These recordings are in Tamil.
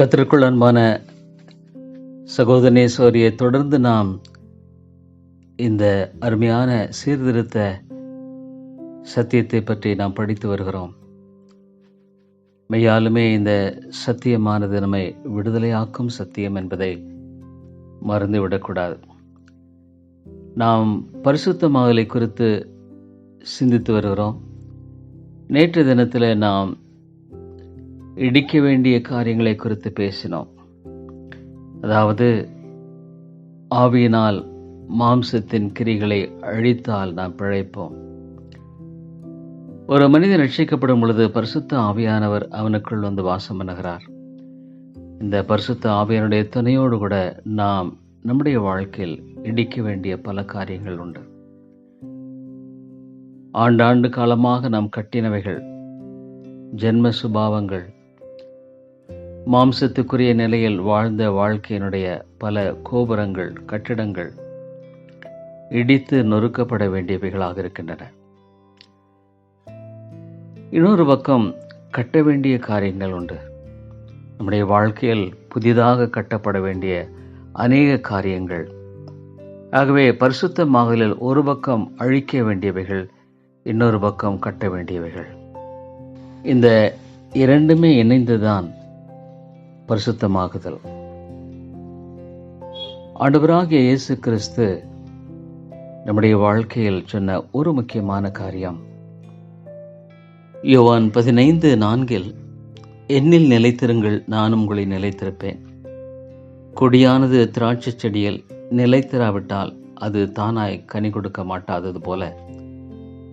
கத்திற்குள் அன்பான சகோதரனே தொடர்ந்து நாம் இந்த அருமையான சீர்திருத்த சத்தியத்தை பற்றி நாம் படித்து வருகிறோம். மெய்யாலுமே இந்த சத்தியமானது நம்மை விடுதலையாக்கும் சத்தியம் என்பதை மறந்துவிடக்கூடாது. நாம் பரிசுத்தமாகலை குறித்து சிந்தித்து வருகிறோம். நேற்று தினத்தில் நாம் இடிக்க வேண்டிய காரியங்களை குறித்து பேசினோம். அதாவது ஆவியினால் மாம்சத்தின் கிரிகளை அழித்தால் நாம் பிழைப்போம். ஒரு மனிதன் ரட்சிக்கப்படும் பொழுது பரிசுத்த ஆவியானவர் அவனுக்குள் வந்து வாசம் பண்ணுகிறார். இந்த பரிசுத்த ஆவியானுடைய துணையோடு கூட நாம் நம்முடைய வாழ்க்கையில் இடிக்க வேண்டிய பல காரியங்கள் உண்டு. ஆண்டாண்டு காலமாக நாம் கட்டினவைகள் ஜென்ம சுபாவங்கள் மாம்சத்துக்குரிய நிலையில் வாழ்ந்த வாழ்க்கையினுடைய பல கோபுரங்கள் கட்டிடங்கள் இடித்து நொறுக்கப்பட வேண்டியவைகளாக இருக்கின்றன. இன்னொரு பக்கம் கட்ட வேண்டிய காரியங்கள் உண்டு. நம்முடைய வாழ்க்கையில் புதிதாக கட்டப்பட வேண்டிய அநேக காரியங்கள். ஆகவே பரிசுத்த மாகலில் ஒரு பக்கம் அழிக்க வேண்டியவைகள் இன்னொரு பக்கம் கட்ட வேண்டியவைகள். இந்த இரண்டுமே இணைந்துதான் பரிசுத்தமாகுதல் ஆண்டவராகிய இயேசு கிறிஸ்து நம்முடைய வாழ்க்கையில் சொன்ன ஒரு முக்கியமான காரியம். யோவான் பதினைந்து நான்கில் என்னில் நிலைத்திருங்கள் நானும் உங்களை நிலைத்திருப்பேன். கொடியானது திராட்சை செடியில் நிலைத்திராவிட்டால் அது தானாய் கனி கொடுக்க மாட்டாதது போல.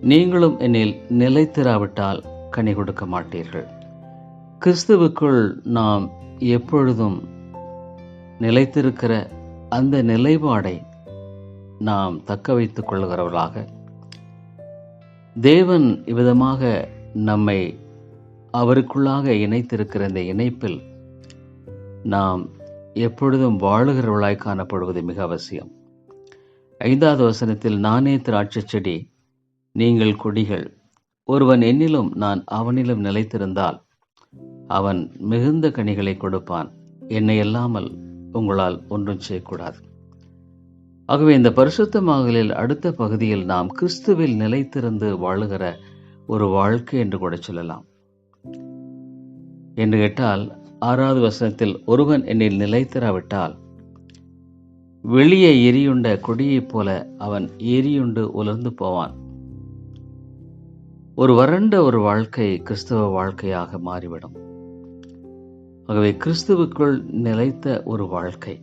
நீங்களும் என்னில் நிலைத்திராவிட்டால் கனி கொடுக்க மாட்டீர்கள். கிறிஸ்துவுக்குள் நாம் எப்பொழுதும் நிலைத்திருக்கிற அந்த நிலைப்பாடை நாம் தக்க வைத்துக் கொள்கிறவர்களாக தேவன் இவ்விதமாக நம்மை அவருக்குள்ளாக இணைத்திருக்கிற இந்த இணைப்பில் நாம் எப்பொழுதும் வாழுகிறவர்களாய் காணப்படுவது மிக அவசியம். ஐந்தாவது வசனத்தில் நானே திராட்சை செடி நீங்கள் கொடிகள் ஒருவன் என்னிலும் நான் அவனிலும் நிலைத்திருந்தால் அவன் மிகுந்த கனிகளை கொடுப்பான். என்னை அல்லாமல் உங்களால் ஒன்றும் செய்யக்கூடாது. ஆகவே இந்த பரிசுத்த மகளில் அடுத்த பகுதியில் நாம் கிறிஸ்துவில் நிலைத்திருந்து வாழுகிற ஒரு வாழ்க்கை என்று கூட சொல்லலாம். என்று கேட்டால் ஆறாவது வசனத்தில் ஒருவன் என்னில் நிலைத்திராவிட்டால் வெளியே எரியுண்ட கொடியைப் போல அவன் எரியுண்டு உலர்ந்து போவான். ஒரு வறண்ட ஒரு வாழ்க்கை கிறிஸ்தவ வாழ்க்கையாக மாறிவிடும். ஆகவே கிறிஸ்துவுக்குள் நிலைத்த ஒரு வாழ்க்கை.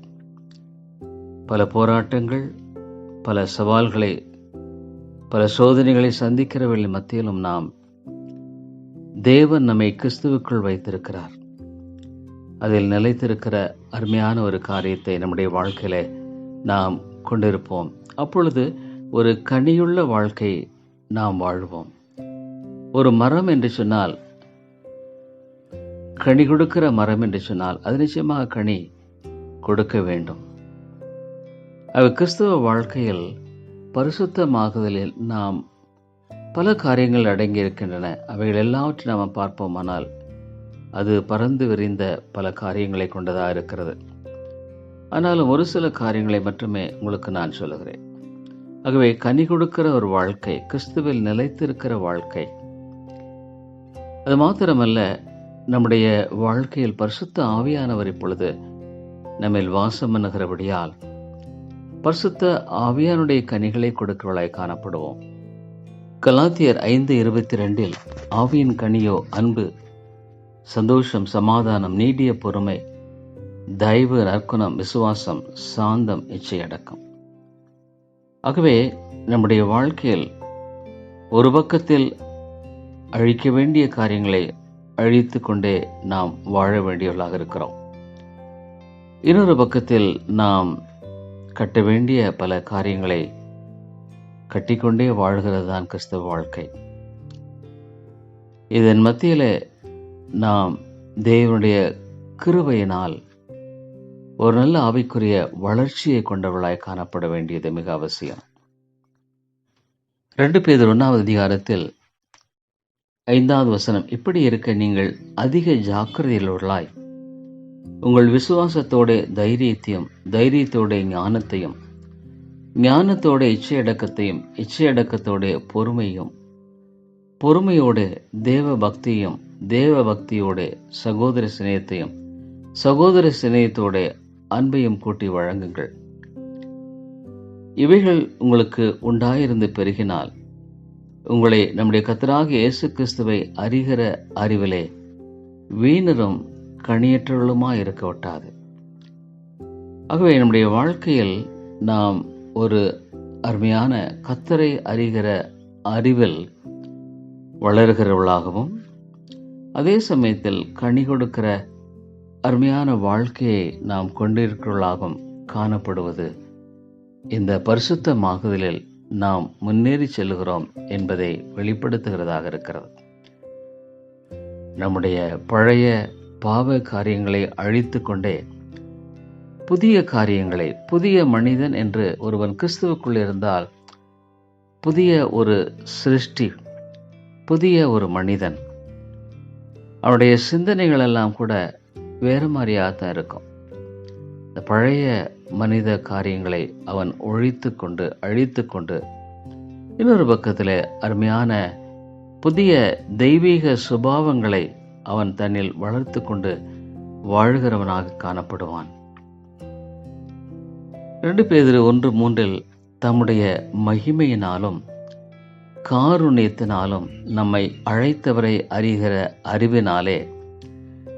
பல போராட்டங்கள் பல சவால்களை பல சோதனைகளை சந்திக்கிறவர்கள் மத்தியிலும் நாம் தேவன் நம்மை கிறிஸ்துவுக்குள் வைத்திருக்கிறார். அதில் நிலைத்திருக்கிற அருமையான ஒரு காரியத்தை நம்முடைய வாழ்க்கையில நாம் கொண்டிருப்போம். அப்பொழுது ஒரு கனியுள்ள வாழ்க்கை நாம் வாழ்வோம். ஒரு மரம் என்று சொன்னால் கனி கொடுக்கிற மரம் என்று சொன்னால் அது நிச்சயமாக கனி கொடுக்க வேண்டும். அவ கிறிஸ்தவ வாழ்க்கையில் பரிசுத்தமாகுதலில் நாம் பல காரியங்கள் அடங்கி இருக்கின்றன அவைகள் எல்லாவற்றையும் நாம் பார்ப்போமானால் அது பறந்து விரிந்த பல காரியங்களை கொண்டதாக இருக்கிறது. ஆனாலும் ஒரு சில காரியங்களை மட்டுமே உங்களுக்கு நான் சொல்லுகிறேன். ஆகவே கனி கொடுக்கிற ஒரு வாழ்க்கை கிறிஸ்துவில் நிலைத்திருக்கிற வாழ்க்கை அது மாத்திரமல்ல நம்முடைய வாழ்க்கையில் பரிசுத்த ஆவியானவர் இப்பொழுது நம்மில் வாசம் பண்ணுகிறபடியால் பரிசுத்த ஆவியானுடைய கனிகளை கொடுக்கிறவளாய் காணப்படுவோம். கலாத்தியர் ஐந்து இருபத்தி ரெண்டில் ஆவியின் கனியோ அன்பு சந்தோஷம் சமாதானம் நீடிய பொறுமை தயவு நற்குணம் விசுவாசம் சாந்தம் இச்சையடக்கம் ஆகவே நம்முடைய வாழ்க்கையில் ஒரு பக்கத்தில் அழிக்க வேண்டிய காரியங்களை அழித்து கொண்டே நாம் வாழ வேண்டியவர்களாக இருக்கிறோம். இன்னொரு பக்கத்தில் நாம் கட்ட வேண்டிய பல காரியங்களை கட்டிக்கொண்டே வாழ்கிறது தான் கிறிஸ்தவ வாழ்க்கை. இதன் மத்தியில் நாம் தேவனுடைய கிருபையினால் ஒரு நல்ல ஆவிக்குரிய வளர்ச்சியை கொண்டவளாய் காணப்பட வேண்டியது மிக அவசியம். ரெண்டு பேர் ஒன்றாவது அதிகாரத்தில் ஐந்தாவது வசனம் இப்படி இருக்க நீங்கள் அதிக ஜாக்கிரதையுள்ளவர்களாய். உங்கள் விசுவாசத்தோட தைரியத்தையும் தைரியத்தோட ஞானத்தையும் ஞானத்தோட இச்சையடக்கத்தையும் இச்சையடக்கத்தோட பொறுமையும் பொறுமையோட தேவ பக்தியும் தேவ பக்தியோட சகோதர சிநேயத்தையும் சகோதர சிநேயத்தோட அன்பையும் கூட்டி வழங்குங்கள். இவைகள் உங்களுக்கு உண்டாயிருந்து பெருகினால் உங்களை நம்முடைய கத்தராக இயேசு கிறிஸ்துவை அறிகிற அறிவிலே வீணரும் கணியற்றவர்களுமாய் இருக்க விட்டாது ஆகவே நம்முடைய வாழ்க்கையில் நாம் ஒரு அருமையான கத்தரை அறிகிற அறிவில் வளர்கிறவளாகவும் அதே சமயத்தில் கனி கொடுக்கிற அருமையான வாழ்க்கையை நாம் கொண்டிருக்கிறவர்களாகவும் காணப்படுவது இந்த பரிசுத்தமாகுதலில் நாம் முன்னேறி செல்கிறோம் என்பதை வெளிப்படுத்துகிறதாக இருக்கிறது. நம்முடைய பழைய பாவ காரியங்களை அழித்து கொண்டே புதிய காரியங்களை புதிய மனிதன் என்று ஒருவன் கிறிஸ்துவுக்குள் இருந்தால் புதிய ஒரு சிருஷ்டி புதிய ஒரு மனிதன் அவனுடைய சிந்தனைகள் எல்லாம் கூட வேறு மாதிரியாக தான் இருக்கும். இந்த பழைய மனித காரியங்களை அவன் ஒழித்து கொண்டு அழித்து கொண்டு இன்னொரு பக்கத்தில் அருமையான புதிய தெய்வீக சுபாவங்களை அவன் தன்னில் வளர்த்து கொண்டு வாழ்கிறவனாக காணப்படுவான். ரெண்டு பேர் ஒன்று மூன்றில் தம்முடைய மகிமையினாலும் காருண்யத்தினாலும் நம்மை அழைத்தவரை அறிகிற அறிவினாலே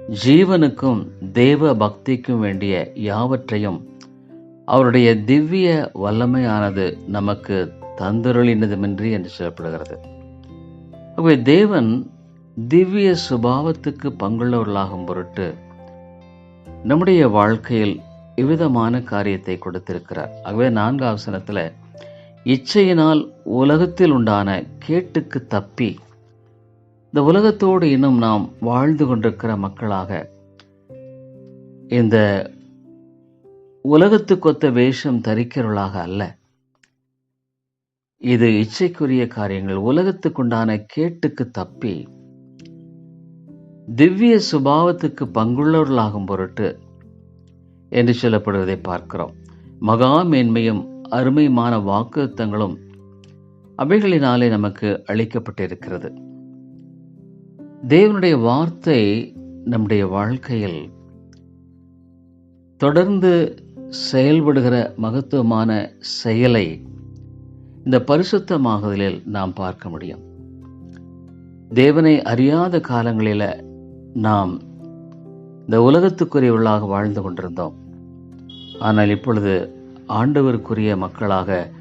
ஜீவனுக்கும் தேவ பக்திக்கும் வேண்டிய யாவற்றையும் அவருடைய திவ்ய வல்லமையானது நமக்கு தந்தருளினதுமின்றி என்று சொல்லப்படுகிறது. ஆகவே தேவன் திவ்ய சுபாவத்துக்கு பங்குள்ளவர்களாகும் பொருட்டு நம்முடைய வாழ்க்கையில் இவ்விதமான காரியத்தை கொடுத்திருக்கிறார். ஆகவே நான்காவசனத்தில் இச்சையினால் உலகத்தில் உண்டான கேட்டுக்கு தப்பி இந்த உலகத்தோடு இன்னும் நாம் வாழ்ந்து கொண்டிருக்கிற மக்களாக இந்த உலகத்துக்கொத்த வேஷம் தரிக்கிறவர்களாக அல்ல. இது இச்சைக்குரிய காரியங்கள். உலகத்துக்குண்டான கேட்டுக்கு தப்பி திவ்ய சுபாவத்துக்கு பங்குள்ளவர்களாகும் பொருட்டு என்று சொல்லப்படுவதை பார்க்கிறோம். மகா மேன்மையும் அருமையுமான வாக்குத்தங்களும் அவைகளினாலே நமக்கு அளிக்கப்பட்டிருக்கிறது. தேவனுடைய வார்த்தை நம்முடைய வாழ்க்கையில் தொடர்ந்து செயல்படுகிற மகத்துவமான செயலை இந்த பரிசுத்தமாகுதலில் நாம் பார்க்க முடியும். தேவனை அறியாத காலங்களில் நாம் இந்த உலகத்துக்குரியவர்களாக வாழ்ந்து கொண்டிருந்தோம். ஆனால் இப்பொழுது ஆண்டவருக்குரிய மக்களாக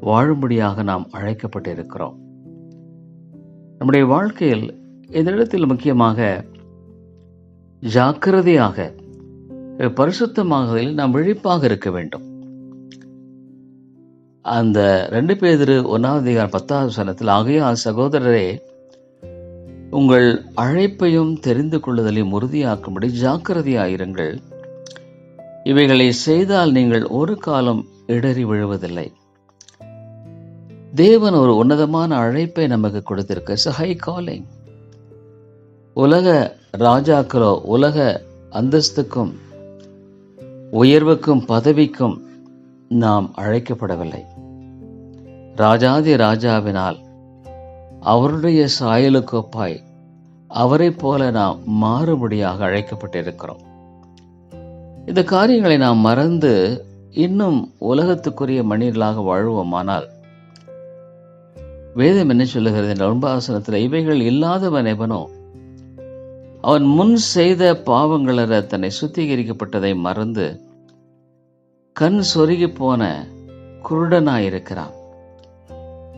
வாழும்படியாக நாம் அழைக்கப்பட்டிருக்கிறோம். நம்முடைய வாழ்க்கையில் இந்த இடத்தில் முக்கியமாக ஜாக்கிரதையாக பரிசுத்தமாக நாம் விழிப்பாக இருக்க வேண்டும். அந்த ரெண்டு பேர் ஒன்றாவது அதிகாரம் பத்தாவது சனத்தில் ஆகையால் சகோதரரே உங்கள் அழைப்பையும் தெரிந்து கொள்ளுதலையும் உறுதியாக்கும்படி ஜாக்கிரதையாயிருங்கள். இவைகளை செய்தால் நீங்கள் ஒரு காலம் இடறி விழுவதில்லை. தேவன் ஒரு உன்னதமான அழைப்பை நமக்கு கொடுத்திருக்க ஹை காலிங் உலக ராஜாக்களோ உலக அந்தஸ்துக்கும் உயர்வுக்கும் பதவிக்கும் நாம் அழைக்கப்படவில்லை. ராஜாதி ராஜாவினால் அவருடைய சாயலுக்கொப்பாய் அவரை போல நாம் மாறுபடியாக அழைக்கப்பட்டிருக்கிறோம். இந்த காரியங்களை நாம் மறந்து இன்னும் உலகத்துக்குரிய மனிதர்களாக வாழ்வோமானால் வேதம் என்ன சொல்லுகிறது? என்ற உண்பாசனத்தில் இவைகள் இல்லாதவன் எவனோ அவன் முன் செய்த பாவங்களற தன்னை சுத்திகரிக்கப்பட்டதை மறந்து கண் சொருகி போன குருடனாயிருக்கிறான்.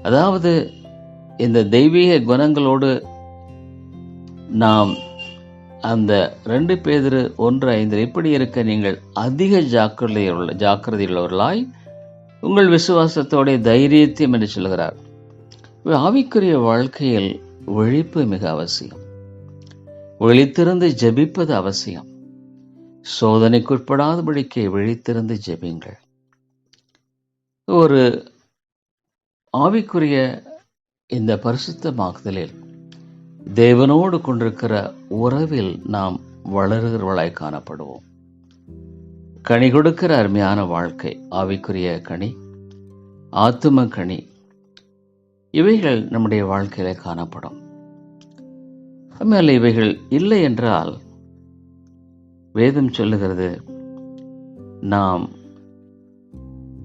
அதாவது இந்த தெய்வீக குணங்களோடு நாம் அந்த ரெண்டு பேர் ஒன்று ஐந்து இப்படி இருக்க நீங்கள் அதிக ஜாக்கிரதையுள்ள ஜாக்கிரதையுள்ளவர்களாய் உங்கள் விசுவாசத்தோடைய தைரியத்தையும் என்று சொல்கிறார். ஆவிக்குரிய வாழ்க்கையில் விழிப்பு மிக அவசியம். விழித்திருந்து ஜெபிப்பது அவசியம். சோதனைக்குட்படாதபடிக்கு விழித்திருந்து ஜெபிங்கள் ஒரு ஆவிக்குரிய இந்த பரிசுத்தமாக்குதலில் தேவனோடு கொண்டிருக்கிற உறவில் நாம் வளருகிறவளாய் காணப்படுவோம். கனி கொடுக்கிற அருமையான வாழ்க்கை ஆவிக்குரிய கனி ஆத்தும கனி இவைகள் நம்முடைய வாழ்க்கையில காணப்படும். மேல இவைகள் இல்லை என்றால் வேதம் சொல்லுகிறது நாம்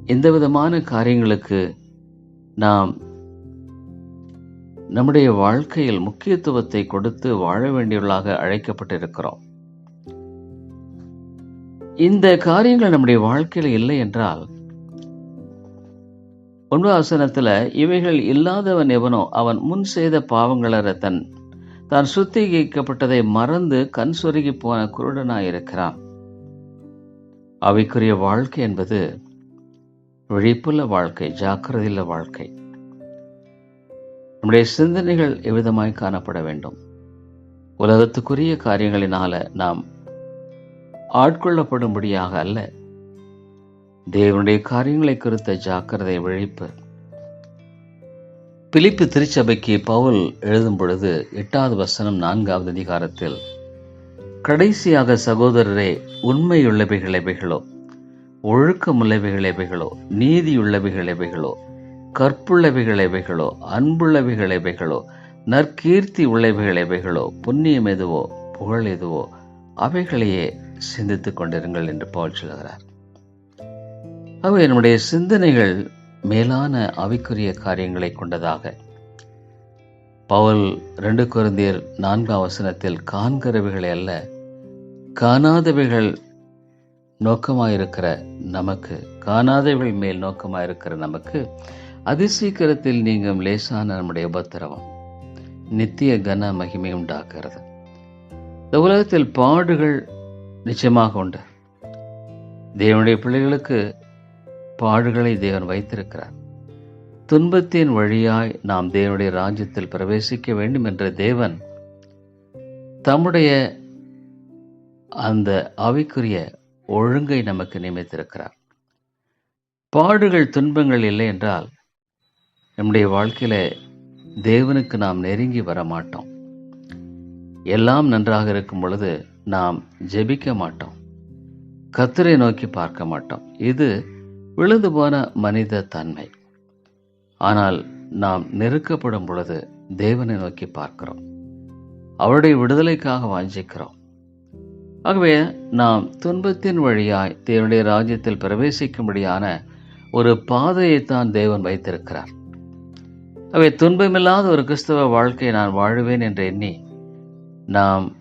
எந்த விதமான காரியங்களுக்கு நாம் நம்முடைய வாழ்க்கையில் முக்கியத்துவத்தை கொடுத்து வாழ வேண்டியவர்களாக அழைக்கப்பட்டிருக்கிறோம். இந்த காரியங்கள் நம்முடைய வாழ்க்கையில் இல்லை என்றால் ஒன்றாசனத்துல இவைகள் இல்லாதவன் எவனோ அவன் முன் செய்த பாவங்களற தன் தான் சுத்திகரிக்கப்பட்டதை மறந்து கண் சொருகி போன குருடனாயிருக்கிறான். அவைக்குரிய வாழ்க்கை என்பது விழிப்புள்ள வாழ்க்கை ஜாக்கிரதையுள்ள வாழ்க்கை. நம்முடைய சிந்தனைகள் எவ்விதமாய் காணப்பட வேண்டும்? உலகத்துக்குரிய காரியங்களினால நாம் ஆட்கொள்ளப்படும்படியாக அல்ல. தேவனுடைய காரியங்களை குறித்த ஜாக்கிரதை விழிப்பு பிலிப்பு திருச்சபைக்கு பவுல் எழுதும் பொழுது எட்டாவது வசனம் நான்காவது அதிகாரத்தில் கடைசியாக சகோதரரே உண்மையுள்ளவைகள் எவைகளோ? ஒழுக்கமுள்ளவைகள் எவைகளோ? நீதியுள்ளவைகள் எவைகளோ? கற்புள்ளவைகள் எவைகளோ? அன்புள்ளவைகள் எவைகளோ? நற்கீர்த்தி உள்ளவைகள் எவைகளோ? புண்ணியம் எதுவோ? புகழ் எதுவோ? அவைகளையே சிந்தித்துக் கொண்டிருங்கள் என்று பவுல் சொல்கிறார் அவை என்னுடைய சிந்தனைகள் மேலான அவைக்குரிய காரியங்களை கொண்டதாக. பவுல் ரெண்டு குருந்தியர் நான்காம் வசனத்தில் காண்கிறவைகளை அல்ல காணாதவைகள் நோக்கமாயிருக்கிற நமக்கு காணாதவைகள் மேல் நோக்கமாயிருக்கிற நமக்கு அதிசீக்கிரத்தில் நீங்கும் லேசான நம்முடைய உபத்திரவம் நித்திய கன மகிமை உண்டாக்குறது இந்த உலகத்தில் பாடுகள் நிச்சயமாக உண்டு. தேவனுடைய பிள்ளைகளுக்கு பாடுகளை தேவன் வைத்திருக்கிறார். துன்பத்தின் வழியாய் நாம் தேவனுடைய ராஜ்யத்தில் பிரவேசிக்க வேண்டும் என்ற தேவன் தம்முடைய அந்த அவைக்குரிய ஒழுங்கை நமக்கு நியமித்திருக்கிறார். பாடுகள் துன்பங்கள் இல்லை என்றால் நம்முடைய வாழ்க்கையில தேவனுக்கு நாம் நெருங்கி வர மாட்டோம். எல்லாம் நன்றாக இருக்கும் பொழுது நாம் ஜெபிக்க மாட்டோம். கத்தரை நோக்கி பார்க்க மாட்டோம். இது விழுந்து போன மனித தன்மை. ஆனால் நாம் நெருக்கப்படும் பொழுது தேவனை நோக்கி பார்க்கிறோம். அவருடைய விடுதலைக்காக வாஞ்சிக்கிறோம். ஆகவே நாம் துன்பத்தின் வழியாய் தேவனுடைய ராஜ்யத்தில் பிரவேசிக்கும்படியான ஒரு பாதையைத்தான் தேவன் வைத்திருக்கிறார். அவை துன்பமில்லாத ஒரு கிறிஸ்தவ வாழ்க்கையை நான் வாழுவேன் என்று எண்ணி நாம்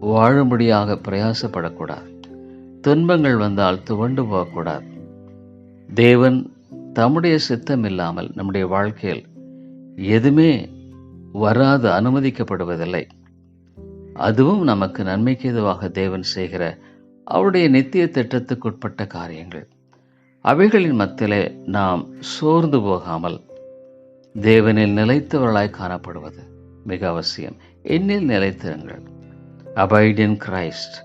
வாழும்படியாக பிரயாசப்படக்கூடாது. துன்பங்கள் வந்தால் துவண்டு போகக்கூடாது. தேவன் தம்முடைய சித்தம் இல்லாமல் நம்முடைய வாழ்க்கையில் எதுவுமே வராது அனுமதிக்கப்படுவதில்லை. அதுவும் நமக்கு நன்மைக்கு எதுவாக தேவன் செய்கிற அவருடைய நித்திய திட்டத்துக்குட்பட்ட காரியங்கள். அவைகளின் மத்தியிலே நாம் சோர்ந்து போகாமல் தேவனில் நிலைத்தவர்களாய் காணப்படுவது மிக அவசியம். என்னில் நிலைத்திருங்கள். அபைட் இன் கிரைஸ்ட்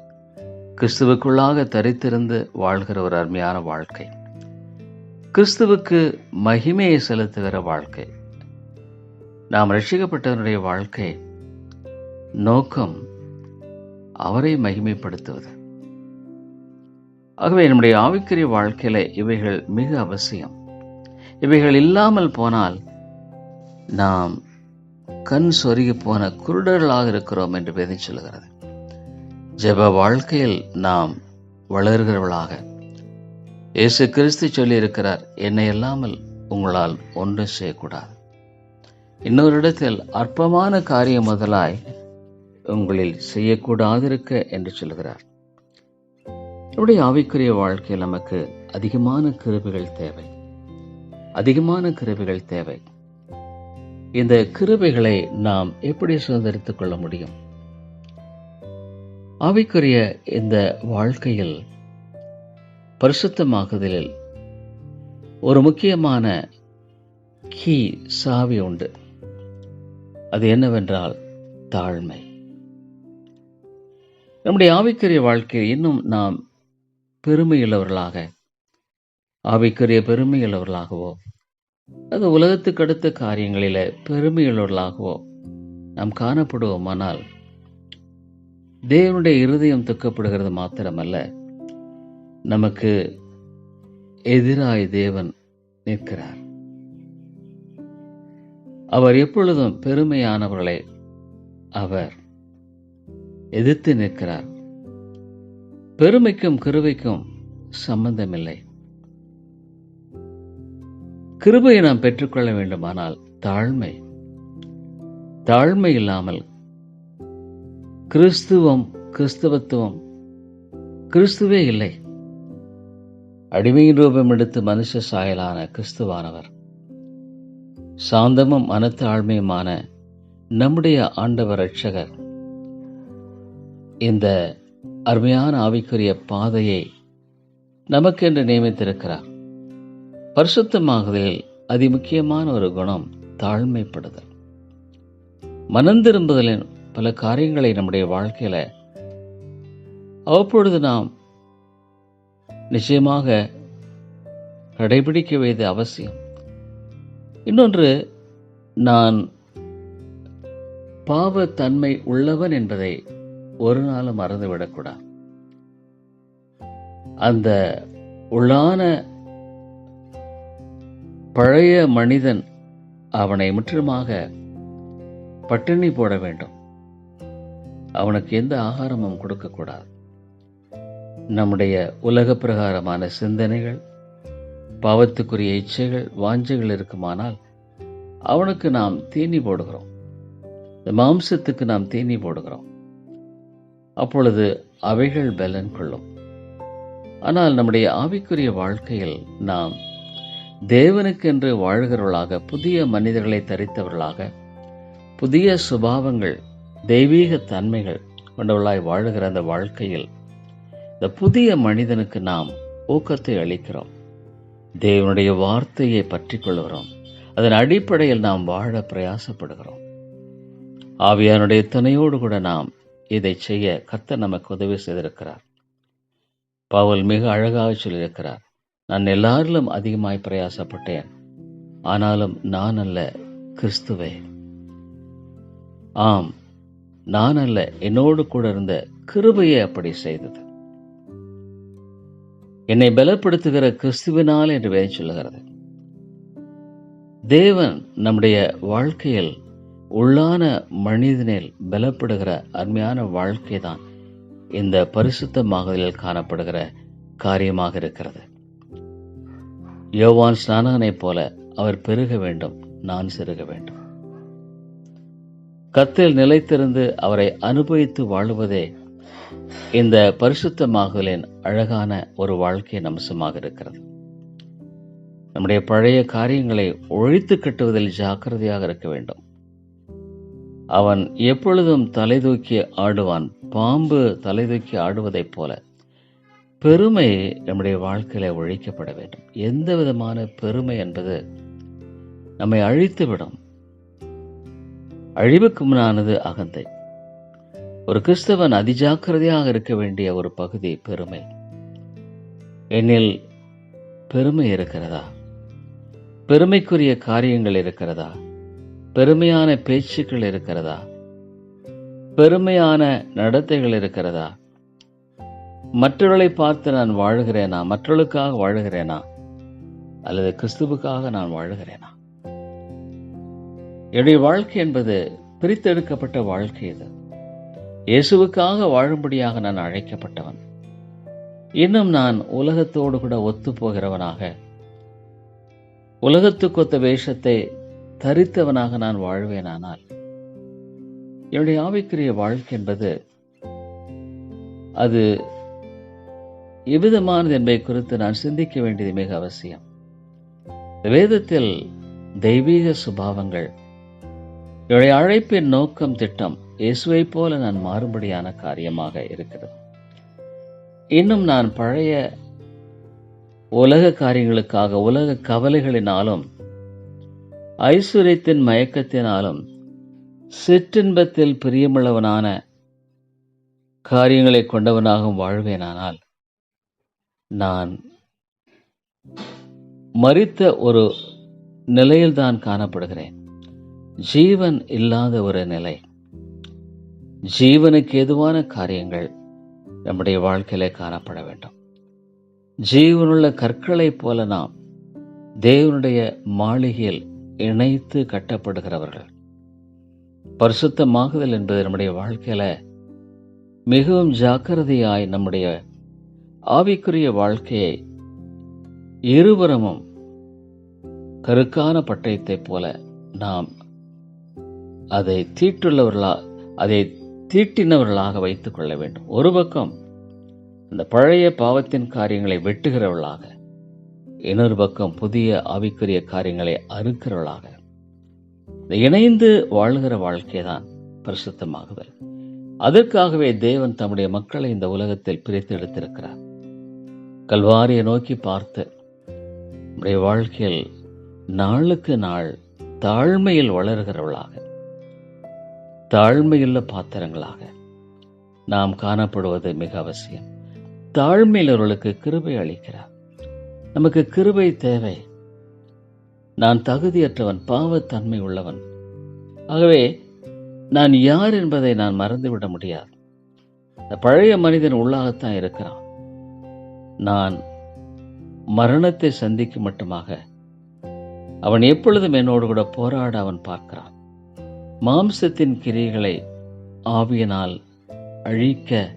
கிறிஸ்துவுக்குள்ளாக தரித்திருந்து வாழ்கிற ஒரு அருமையான வாழ்க்கை. கிறிஸ்துவுக்கு மகிமையை செலுத்துகிற வாழ்க்கை. நாம் ரட்சிக்கப்பட்டவனுடைய வாழ்க்கை நோக்கம் அவரை மகிமைப்படுத்துவது. ஆகவே நம்முடைய ஆவிக்குரிய வாழ்க்கையில இவைகள் மிக அவசியம். இவைகள் இல்லாமல் போனால் நாம் கண் சொருகி போன குருடர்களாக இருக்கிறோம் என்று வேதி சொல்லுகிறது. ஜெப வாழ்க்கையில் நாம் வளர்கிறவர்களாக இயேசு கிறிஸ்து சொல்லி இருக்கிறார் என்னை இல்லாமல் உங்களால் ஒன்றும் செய்யக்கூடாது. இன்னொரு இடத்தில் அற்பமான காரியம் முதலாய் உங்களில் செய்யக்கூடாதிருக்க என்று சொல்கிறார். நம்முடைய ஆவிக்குரிய வாழ்க்கையில் நமக்கு அதிகமான கிருபிகள் தேவை. அதிகமான கிருபிகள் தேவை. இந்த கிருபைகளை நாம் எப்படி சுதந்திரித்துக் கொள்ள முடியும்? ஆவிக்குரிய இந்த வாழ்க்கையில் பரிசுத்தமாகுதலில் ஒரு முக்கியமான கீ சாவி உண்டு. அது என்னவென்றால் தாழ்மை. நம்முடைய ஆவிக்குரிய வாழ்க்கையில் இன்னும் நாம் பெருமையுள்ளவர்களாக ஆவிக்குரிய பெருமையுள்ளவர்களாகவோ அது உலகத்துக்கு அடுத்த காரியங்களில பெருமையுள்ளவர்களாகவோ நாம் காணப்படுவோமானால் தேவனுடைய இருதயம் துக்கப்படுகிறது மாத்திரமல்ல நமக்கு எதிராய் தேவன் நிற்கிறார். அவர் எப்பொழுதும் பெருமையானவர்களை அவர் எதிர்த்து நிற்கிறார். பெருமைக்கும் கிருவைக்கும் சம்பந்தமில்லை. கிருபையை நாம் பெற்றுக்கொள்ள வேண்டுமானால் தாழ்மை தாழ்மை இல்லாமல் கிறிஸ்துவம் கிறிஸ்தவத்துவம் கிறிஸ்துவே இல்லை. அடிமையின் ரூபம் எடுத்து மனுஷ சாயலான கிறிஸ்துவானவர். சாந்தமும் மனத்தாழ்மையுமான நம்முடைய ஆண்டவர் ரட்சகர் இந்த அருமையான ஆவிக்குரிய பாதையை நமக்கென்று நியமித்திருக்கிறார். பரிசுத்தமாகுதலில் அதிமுக்கியமான ஒரு குணம் தாழ்மைப்படுதல். மனந்திரும்புதலின் பல காரியங்களை நம்முடைய வாழ்க்கையில அவ்வப்பொழுது நாம் நிச்சயமாக கடைபிடிக்க வேண்டியது அவசியம். இன்னொன்று நான் பாவத்தன்மை உள்ளவன் என்பதை ஒரு நாளும் மறந்துவிடக்கூடாது. அந்த உள்ளான பழைய மனிதன் அவனை முற்றிலுமாக பட்டினி போட வேண்டும். அவனுக்கு எந்த ஆகாரமும் கொடுக்கக்கூடாது. நம்முடைய உலக பிரகாரமான சிந்தனைகள் பாவத்துக்குரிய இச்சைகள் வாஞ்சைகள் இருக்குமானால் அவனுக்கு நாம் தீனி போடுகிறோம். இந்த மாம்சத்துக்கு நாம் தீனி போடுகிறோம். அப்பொழுது அவைகள் பலன் கொள்ளும். ஆனால் நம்முடைய ஆவிக்குரிய வாழ்க்கையில் நாம் தேவனுக்கென்று வாழ்கிறவர்களாக புதிய மனிதர்களை தரித்தவர்களாக புதிய சுபாவங்கள் தெய்வீக தன்மைகள் கொண்டவர்களாய் வாழுகிற அந்த வாழ்க்கையில் இந்த புதிய மனிதனுக்கு நாம் ஊக்கத்தை அளிக்கிறோம். தேவனுடைய வார்த்தையை பற்றி கொள்கிறோம். அதன் அடிப்படையில் நாம் வாழ பிரயாசப்படுகிறோம். ஆவியானுடைய துணையோடு கூட நாம் இதை செய்ய கர்த்தர் நமக்கு உதவி செய்திருக்கிறார். பவுல் மிக அழகாக சொல்லியிருக்கிறார் நான் எல்லாரிலும் அதிகமாய் பிரயாசப்பட்டேன் ஆனாலும் நான் அல்ல கிறிஸ்துவே. ஆம் நான் அல்ல என்னோடு கூட இருந்த கிருபையை அப்படி செய்தது. என்னை பலப்படுத்துகிற கிறிஸ்துவினால் என்று வேதம் சொல்லுகிறது. தேவன் நம்முடைய வாழ்க்கையில் உள்ளான மனிதனில் பலப்படுகிற அருமையான வாழ்க்கை தான் இந்த பரிசுத்தமாகுதலில் காணப்படுகிற காரியமாக இருக்கிறது. யோவான் ஸ்நானகனைப் போல அவர் பெருக வேண்டும் நான் செருக வேண்டும். கத்தில் நிலைத்திருந்து அவரை அனுபவித்து வாழுவதே இந்த பரிசுத்தமாகலின் அழகான ஒரு வாழ்க்கை அம்சமாக இருக்கிறது. நம்முடைய பழைய காரியங்களை ஒழித்து கட்டுவதில் ஜாக்கிரதையாக இருக்க வேண்டும். அவன் எப்பொழுதும் தலை தூக்கி ஆடுவான் பாம்பு தலை தூக்கி ஆடுவதைப் போல பெருமை நம்முடைய வாழ்க்கையில ஒழிக்கப்பட வேண்டும். எந்த விதமான பெருமை என்பது நம்மை அழித்துவிடும். அழிவுக்கு முன்னானது அகந்தை. ஒரு கிறிஸ்தவன் அதிஜாக்கிரதையாக இருக்க வேண்டிய ஒரு பகுதி பெருமை. என்னில் பெருமை இருக்கிறதா? பெருமைக்குரிய காரியங்கள் இருக்கிறதா? பெருமையான பேச்சுக்கள் இருக்கிறதா? பெருமையான நடத்தைகள் இருக்கிறதா? மற்றவர்களை பார்த்து நான் வாழுகிறேனா? மற்றவர்களுக்காக வாழுகிறேனா? அல்லது கிறிஸ்துவுக்காக நான் வாழுகிறேனா? என்னுடைய வாழ்க்கை என்பது பிரித்தெடுக்கப்பட்ட வாழ்க்கை இது. இயேசுவுக்காக வாழும்படியாக நான் அழைக்கப்பட்டவன். இன்னும் நான் உலகத்தோடு கூட ஒத்து போகிறவனாக உலகத்துக்கொத்த வேஷத்தை தரித்தவனாக நான் வாழ்வேனானால் என்னுடைய ஆவிக்குரிய வாழ்க்கை என்பது அது எவ்விதமானது என்பதை குறித்து நான் சிந்திக்க வேண்டியது மிக அவசியம். வேதத்தில் தெய்வீக சுபாவங்கள் என்னுடைய அழைப்பின் நோக்கம் திட்டம் இயேசுவை போல நான் மாறும்படியான காரியமாக இருக்கிறது. இன்னும் நான் பழைய உலக காரியங்களுக்காக உலக கவலைகளினாலும் ஐஸ்வர்யத்தின் மயக்கத்தினாலும் சிற்றின்பத்தில் பிரியமுள்ளவனான காரியங்களை கொண்டவனாகவும் வாழ்வேனானால் நான் மறித்த ஒரு நிலையில்தான் காணப்படுகிறேன். ஜீவன் இல்லாத ஒரு நிலை. ஜீவனுக்கு எதுவான காரியங்கள் நம்முடைய வாழ்க்கையிலே காணப்பட வேண்டும். ஜீவனுள்ள கற்களைப் போல நாம் தேவனுடைய மாளிகையில் இணைத்து கட்டப்படுகிறவர்கள். பரிசுத்தமாகுதல் என்பது நம்முடைய வாழ்க்கையில மிகவும் ஜாக்கிரதையாய் நம்முடைய ஆவிக்குரிய வாழ்க்கையை இருபுறமும் கருக்கான பட்டயத்தைப் போல நாம் அதை தீட்டுள்ளவர்களா அதை தீட்டினவர்களாக வைத்துக் கொள்ள வேண்டும். ஒரு பக்கம் அந்த பழைய பாவத்தின் காரியங்களை வெட்டுகிறவர்களாக இன்னொரு பக்கம் புதிய ஆவிக்குரிய காரியங்களை அறுக்கிறவர்களாக. இந்த இணைந்து வாழ்கிற வாழ்க்கை தான் பரிசுத்தமாகுதல் அதற்காகவே தேவன் தம்முடைய மக்களை இந்த உலகத்தில் பிரித்து எடுத்திருக்கிறார். கல்வாரியை நோக்கி பார்த்து நம்முடைய வாழ்க்கையில் நாளுக்கு நாள் தாழ்மையில் வளர்கிறவளாக தாழ்மையுள்ள பாத்திரங்களாக. நாம் காணப்படுவது மிக அவசியம். தாழ்மையிலவர்களுக்கு கிருபை அளிக்கிறார். நமக்கு கிருபை தேவை. நான் தகுதியற்றவன் பாவத்தன்மை உள்ளவன். ஆகவே நான் யார் என்பதை நான் மறந்துவிட முடியாது. இந்த பழைய மனிதன் உள்ளாகத்தான் இருக்கிறான். நான் மரணத்தை சந்திக்கும் மட்டுமாக அவன் எப்பொழுதும் என்னோடு கூட போராட அவன் பார்க்கிறான். மாம்சத்தின் கிரியைகளை ஆவியனால் அழிக்க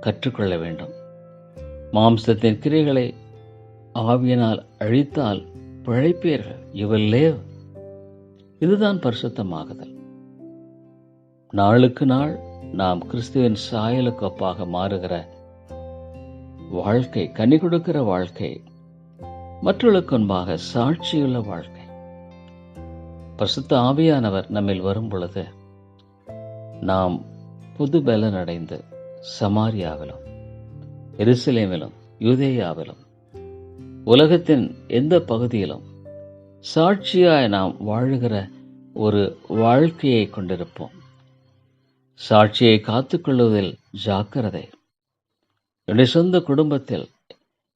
கற்றுக்கொள்ள வேண்டும். மாம்சத்தின் கிரியைகளை ஆவியினால் அழித்தால் பிழைப்பீர்கள். இவள் லேவ் இதுதான் பரிசுத்தமாகுதல். நாளுக்கு நாள் நாம் கிறிஸ்துவின் சாயலுக்கு ஒப்பாக மாறுகிற வாழ்க்கை கனி கொடுக்கிற வாழ்க்கை மற்றவர்களுக்கு முன்பாக சாட்சியுள்ள வாழ்க்கை. பசுத்த ஆவியானவர் நம்மில் வரும் பொழுது நாம் புது பலன் அடைந்து சமாரியாவிலும் எருசலேமிலும் யூதேயாவிலும் உலகத்தின் எந்த பகுதியிலும் சாட்சியாய் நாம் வாழுகிற ஒரு வாழ்க்கையை கொண்டிருப்போம். சாட்சியை காத்துக்கொள்வதில் ஜாக்கிரதை. என்னுடைய சொந்த குடும்பத்தில்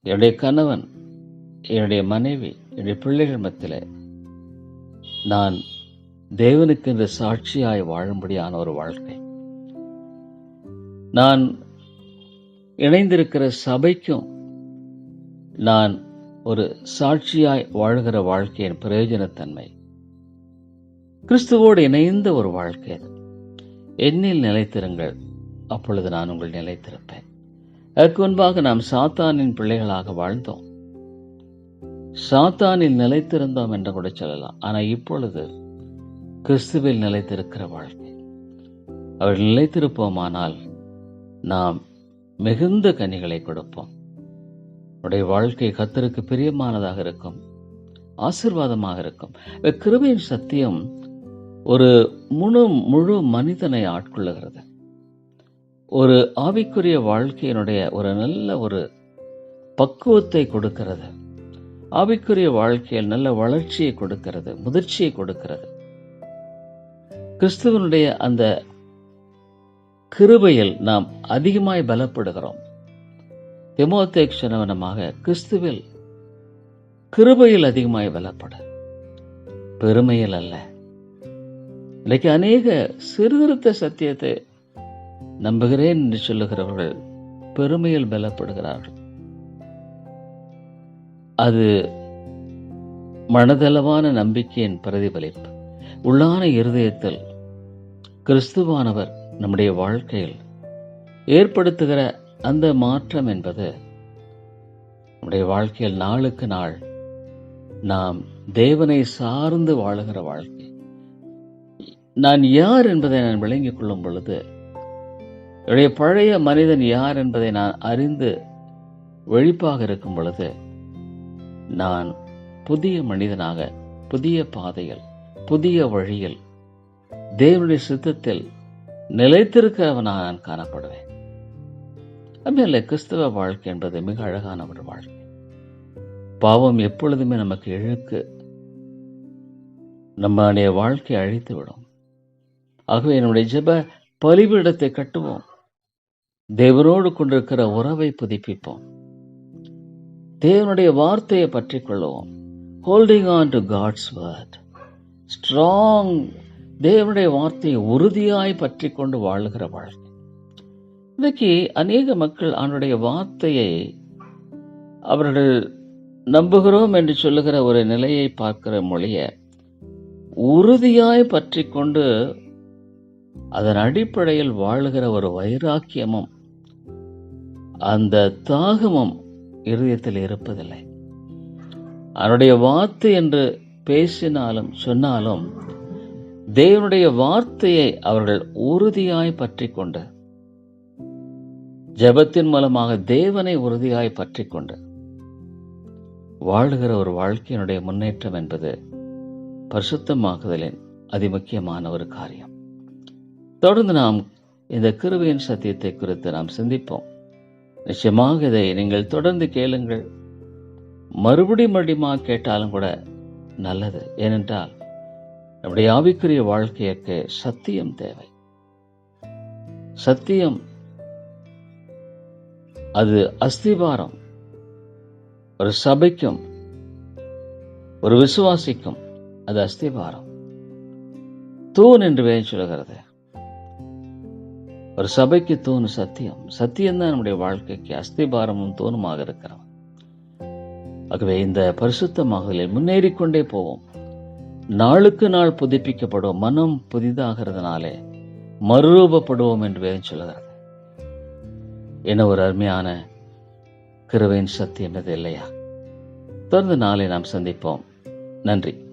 என்னுடைய கணவன் என்னுடைய மனைவி என்னுடைய பிள்ளைகள் மத்தியில் நான் தேவனுக்கென்று சாட்சியாய் வாழும்படியான ஒரு வாழ்க்கை. நான் இணைந்திருக்கிற சபைக்கும் நான் ஒரு சாட்சியாய் வாழ்கிற வாழ்க்கையின் பிரயோஜனத்தன்மை. கிறிஸ்துவோடு இணைந்த ஒரு வாழ்க்கை அது. என்னில் நிலைத்திருங்கள் அப்பொழுது நான் உங்கள் நிலைத்திருப்பேன். அதற்கு முன்பாக நாம் சாத்தானின் பிள்ளைகளாக வாழ்ந்தோம். சாத்தானில் நிலைத்திருந்தோம் என்று கூட சொல்லலாம். ஆனால் இப்பொழுது கிறிஸ்துவில் நிலைத்திருக்கிற வாழ்க்கை. அவர் நிலைத்திருப்போமானால் நாம் மிகுந்த கனிகளை கொடுப்போம். உடைய வாழ்க்கை கத்தருக்கு பிரியமானதாக இருக்கும். ஆசிர்வாதமாக இருக்கும். கிருபையின் சத்தியம் ஒரு முழு முழு மனிதனை ஆட்கொள்ளுகிறது. ஒரு ஆவிக்குரிய வாழ்க்கையினுடைய ஒரு நல்ல ஒரு பக்குவத்தை கொடுக்கிறது. ஆவிக்குரிய வாழ்க்கையில் நல்ல வளர்ச்சியை கொடுக்கிறது முதிர்ச்சியை கொடுக்கிறது. கிறிஸ்துவனுடைய அந்த கிருபையில் நாம் அதிகமாய் பலப்படுகிறோம். திமோத்தேக்ஷனவனமாக கிறிஸ்துவில் கிருபையில் அதிகமாய் பலப்பட. பெருமையில் அல்ல. இன்றைக்கு அநேக சிறுதிருத்த சத்தியத்தை நம்புகிறேன் என்று சொல்லுகிறவர்கள் பெருமையில் பலப்படுகிறார்கள். அது மனதளவான நம்பிக்கையின் பிரதிபலிப்பு. உள்ளான இருதயத்தில் கிறிஸ்துவானவர் நம்முடைய வாழ்க்கையில் ஏற்படுத்துகிற அந்த மாற்றம் என்பது நம்முடைய வாழ்க்கையில் நாளுக்கு நாள் நாம் தேவனை சார்ந்து வாழுகிற வாழ்க்கை. நான் யார் என்பதை நான் விளங்கிக் கொள்ளும் பொழுது என்னுடைய பழைய மனிதன் யார் என்பதை நான் அறிந்து வெளிப்பாக இருக்கும் பொழுது நான் புதிய மனிதனாக புதிய பாதையில் புதிய வழியில் தேவனுடைய சித்தத்தில் நிலைத்திருக்கிறவனாக நான் காணப்படுவேன். அதுமாதிரி கிறிஸ்தவ வாழ்க்கை என்பது மிக அழகான ஒரு வாழ்க்கை. பாவம் எப்பொழுதுமே நமக்கு இழுக்கு நம்மளுடைய வாழ்க்கையை அழித்து விடும் ஆகவே என்னுடைய ஜெப பலிபீடத்தை கட்டுவோம். தேவனோடு கொண்டிருக்கிற உறவை புதுப்பிப்போம். தேவனுடைய வார்த்தையை பற்றி கொள்ளுவோம் holding on to God's word strong தேவனுடைய வார்த்தையை உறுதியாய் பற்றி கொண்டு வாழுகிற வாழ்க்கை. இன்றைக்கு அநேக மக்கள் அவனுடைய வார்த்தையை அவர்கள் நம்புகிறோம் என்று சொல்லுகிற ஒரு நிலையை பார்க்கிற மொழிய உறுதியாய் பற்றி கொண்டு அதன் அடிப்படையில் வாழுகிற ஒரு வைராக்கியமும் அந்த தாகமும் இருதயத்தில் இருப்பதில்லை. அவனுடைய வார்த்தை என்று பேசினாலும் சொன்னாலும் தேவனுடைய வார்த்தையை அவர்கள் உறுதியாய் பற்றி கொண்டு ஜெபத்தின் மூலமாக தேவனை உறுதியாய் பற்றி கொண்டு வாழுகிற ஒரு வாழ்க்கையினுடைய முன்னேற்றம் என்பது பரிசுத்தமாக்குதலின் அதிமுக்கியமான ஒரு காரியம். தொடர்ந்து நாம் இந்த கிருவியின் சத்தியத்தை குறித்து நாம் சிந்திப்போம். நிச்சயமாக இதை நீங்கள் தொடர்ந்து கேளுங்கள். மறுபடி மறுபடியுமா கேட்டாலும் கூட நல்லது. ஏனென்றால் நம்முடைய ஆவிக்குரிய வாழ்க்கைக்கு சத்தியம் தேவை. சத்தியம் அது அஸ்திபாரம் ஒரு சபைக்கும் ஒரு விசுவாசிக்கும் அது அஸ்திபாரம் தூண் என்று வேன் சொல்கிறது. ஒரு சபைக்கு தோணும் சத்தியம். சத்தியம் தான் நம்முடைய வாழ்க்கைக்கு அஸ்திபாரமும் தோணுமாக இருக்கிறவன் ஆகவே இந்த பரிசுத்தமாகலில் முன்னேறி கொண்டே போவோம். நாளுக்கு நாள் புதுப்பிக்கப்படும் மனம் புதிதாகிறதுனாலே மறுரூபப்படுவோம் என்று வேதம் சொல்லுகிறது. என்ன ஒரு அருமையான கிருவையின் சத்தியம் இது இல்லையா? தொடர்ந்து நாளை நாம் சந்திப்போம். நன்றி.